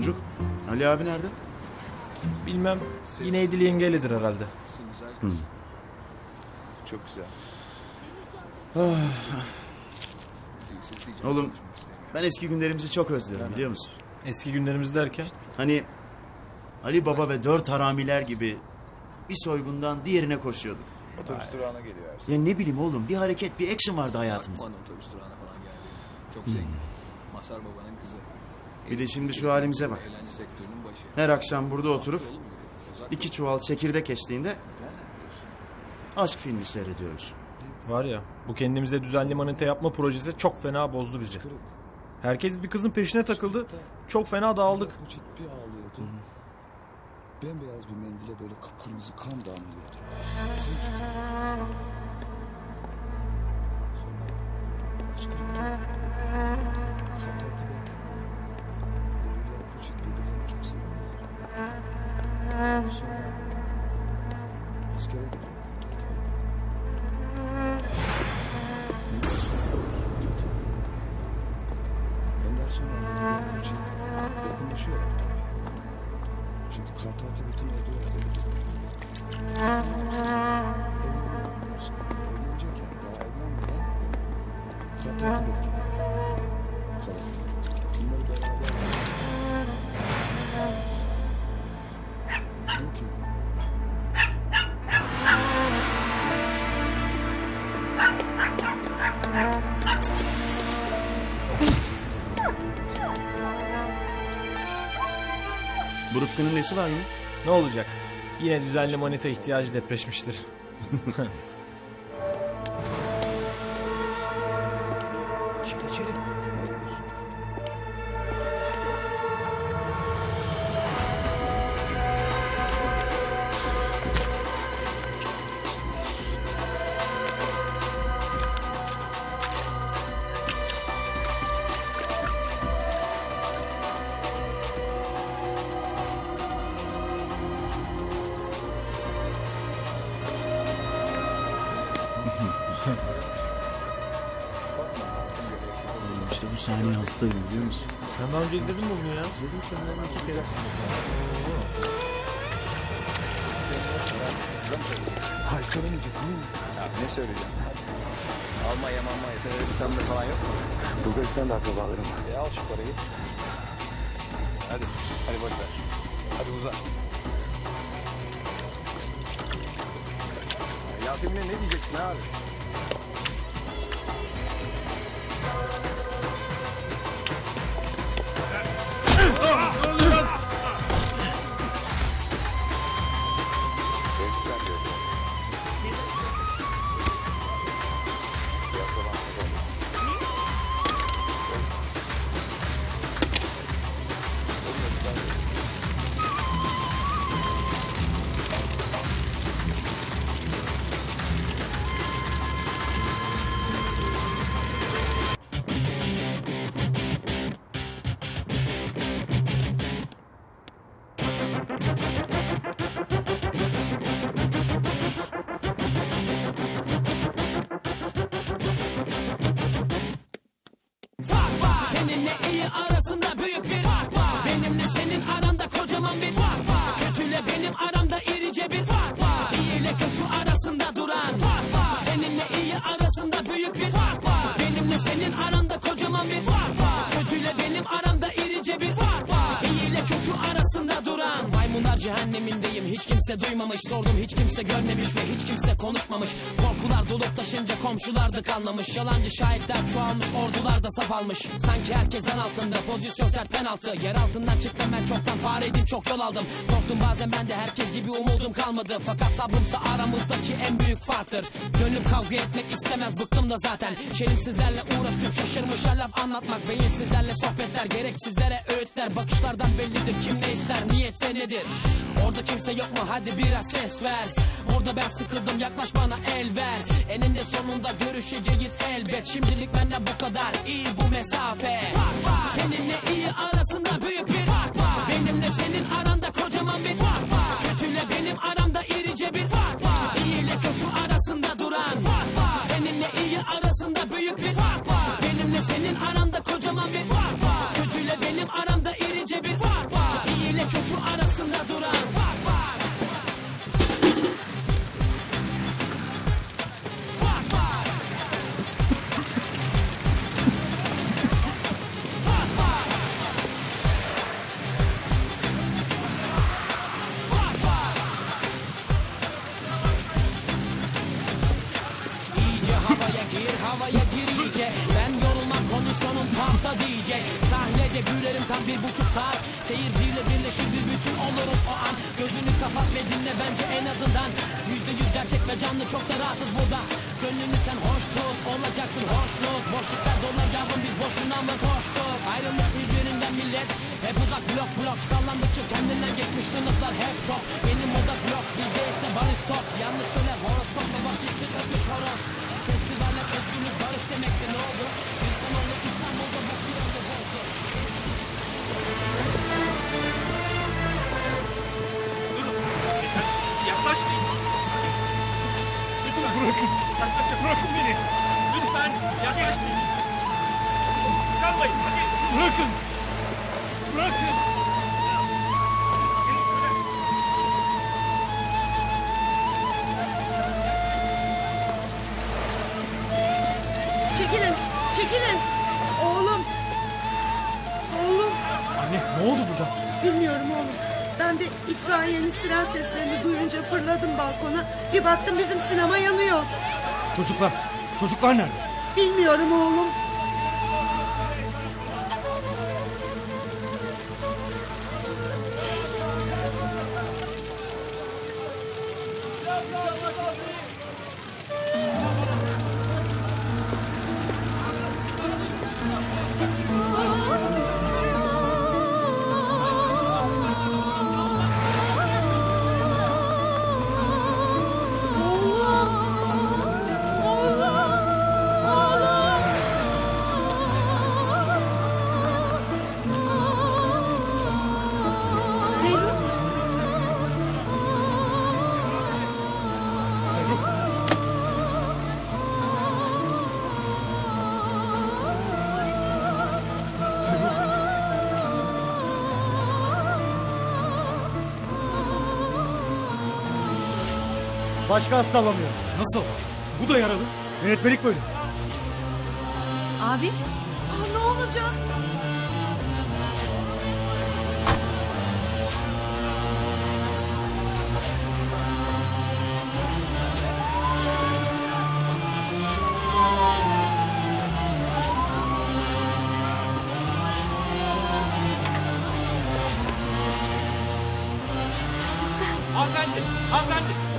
Boncuk, Ali abi nerede? Bilmem yine Edil yengeyledir herhalde. Güzel kız. Çok güzel. Oğlum ben eski günlerimizi çok özlüyorum biliyor musun? Eski günlerimiz derken Hani Ali Baba ve dört haramiler gibi bir soygundan diğerine koşuyorduk. Otobüs durağına geliyor. Ya ne bileyim oğlum bir hareket bir action vardı hayatımızda. Bana otobüs durağına falan geldi. Çok zengin. Masar babanın kızı. Bir de şimdi şu halimize bak. Her akşam burada oturup iki çuval çekirdek eşliğinde aşk filmi seyrediyoruz. var ya bu kendimize düzenli manita yapma projesi çok fena bozdu bizi. Herkes bir kızın peşine takıldı. Çok fena dağıldık. Mucit bir ağlıyordu. Bembeyaz bir mendile böyle kıpkırmızı kan damlıyordu. Sonra hıçkırık. Yakınlaşıyorlar tabii. Çünkü Tibet'in olduğu yerde Evleniyorsun. Evlenecekken daha evlenmeden Kartal Tibet geliyor. Kartal. Bunları beraber Diyor Rıfkı'nın nesi var yine? Ne olacak? Yine düzenli manita ihtiyacı depreşmiştir. işte bu sahneyi hastayım biliyor musun? Sen daha önce izledin mi bunu ya? İzledim sanırım iki kere. Hayır mi? Ya ne söyleyeceğim? Almanya Almanya. Tanıdık falan yok mu? Bulgaristan'da akrabalarım var. E al şu parayı. Hadi. Hadi boş ver. Hadi uzan. Yasemin'e ne diyeceksin abi? Seninle iyi arasında büyük bir fark var. Benimle senin aranda kocaman bir fark var. Kötüyle benim aramda kimse duymamış sordum hiç kimse görmemiş ve hiç kimse konuşmamış. Korkular dolup taşınca komşular da kanlamış. Yalancı şahitler çoğalmış ordular da saf almış. Sanki herkesten altında pozisyon sert penaltı. Yer altından çıktım ben çoktan fareydim çok yol aldım. Korktum bazen ben de herkes gibi umudum kalmadı. Fakat sabrımsa aramızdaki en büyük farktır. Gönlüm kavga etmek istemez bıktım da zaten. Şerefsizlerle uğraşıp şaşırmışlar laf anlatmak. Beyinsizlerle sohbetler gereksizlere öğütler. Bakışlardan bellidir kim ne ister niyetse nedir. Orada kimse yok mu hadi biraz ses ver. Orada ben sıkıldım yaklaş bana el ver. Eninde sonunda görüşeceğiz elbet. Şimdilik benden bu kadar iyi bu mesafe. Seninle iyi arasında büyük Gülerim tam bir buçuk saat Seyirciyle birleşir bir bütün oluruz o an. Gözünü kapat ve dinle bence en azından. Yüzde yüz gerçek ve canlı çok da rahatız burada. Gönlünü sen hoş tut olacaksın hoşnut Boşluklar dolar yavrum biz boşuna mı koştuk? Ayrılmış birbirinden millet Hep uzak blok blok. Sallandıkça kendinden geçmiş sınıflar hep top. Benim oda blok bizde ise barış top. Yanlış söyle horoskopla vakitsiz öpüş horoz Bırakın. Yaklaşın. Bırakın beni. Lütfen yaklaşmayın. Kalmayın. Hadi. Bırakın. Bırakın. Çekilin, çekilin. Oğlum. Oğlum. Anne ne oldu burada? Bilmiyorum oğlum. Ben de itfaiyenin siren seslerini duyunca fırladım balkona. Bir baktım bizim sinema yanıyor. Çocuklar. Çocuklar nerede? Bilmiyorum oğlum. Oğlum. Başka hasta alamıyoruz. Nasıl? Bu da yaralı. Yönetmelik böyle. Abi Aa, ne olacak? Hanımefendi. Hanımefendi.